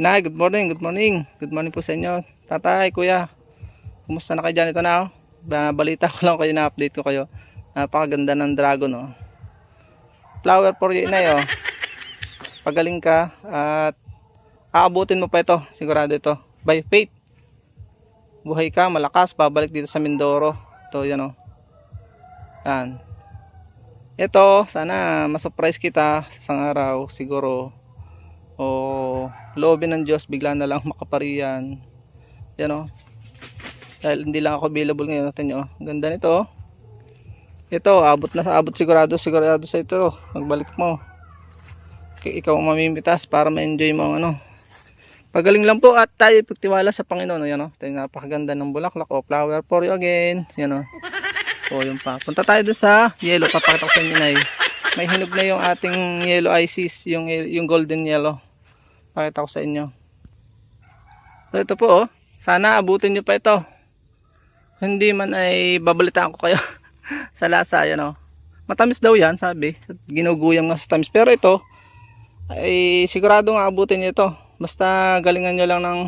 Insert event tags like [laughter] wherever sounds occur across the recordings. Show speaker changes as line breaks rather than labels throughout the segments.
Nay, good morning, good morning. Good morning po sa inyo. Tatay, kuya. Kumusta na kayo dyan? Ito na, oh. Ba- Balita ko lang kayo, na-update ko kayo. Napakaganda ng dragon, oh. Flower for you, inay, oh. Pagaling ka at aabutin mo pa ito. Sigurado ito. By faith. Buhay ka, malakas, babalik dito sa Mindoro. Ito, yan, oh. Yan. Ito, sana masurprise kita sa araw, siguro. O loobin ng Diyos, bigla na lang makapariyan. Yan o. Dahil hindi lang ako available ngayon natin nyo. Ganda nito. Ito, abot na sa abot sigurado, sigurado sa ito. Magbalik mo. Ikaw mamimitas para ma-enjoy mo ang ano. Pagaling lang po at tayo pagtiwala sa Panginoon. Yan o. Yung napakaganda ng bulaklak o flower for you again. Yan o. O yun pa. Punta tayo dun sa yellow. Papakita ko sa inyo na May hinog na yung ating yellow isis. Yung, yung golden yellow. Pakita ko sa inyo. So ito po oh. Sana abutin nyo pa ito. Hindi man ay babalitaan ko kayo [laughs] sa lasa. Yan oh. Matamis daw yan sabi. Ginuguyam nga sa tamis. Pero ito ay sigurado nga abutin nyo ito. Basta galingan nyo lang ng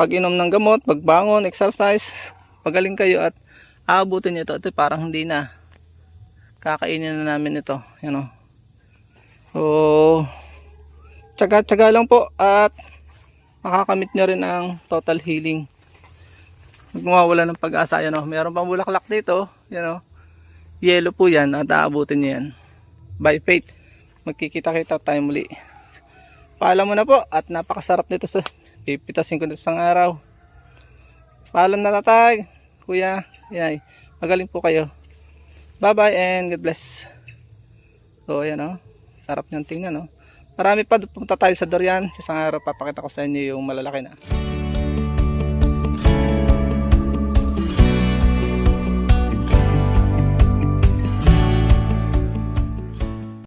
pag-inom ng gamot, pagbangon, exercise. Pagaling kayo at aabutin nyo ito. Ito parang hindi na. Kakainin na namin ito. Yan o. So, tsaga-tsaga lang po at makakamit nyo rin ang total healing. Huwag mawawala ng pag-asa. Yan o. Meron pang bulaklak dito. Yan o. Yellow po yan at aabutin nyo yan. By faith. Magkikita-kita tayo muli. Paalam mo na po at napakasarap nito sa pipitasin ko nito sa araw. Paalam na tatay. Kuya. Yan. Magaling po kayo. Bye bye and God bless. So ayan o. Sarap niyang tingnan o. Marami pa pupunta tayo sa Dorian. Sa isang araw papakita ko sa inyo yung malalaki na.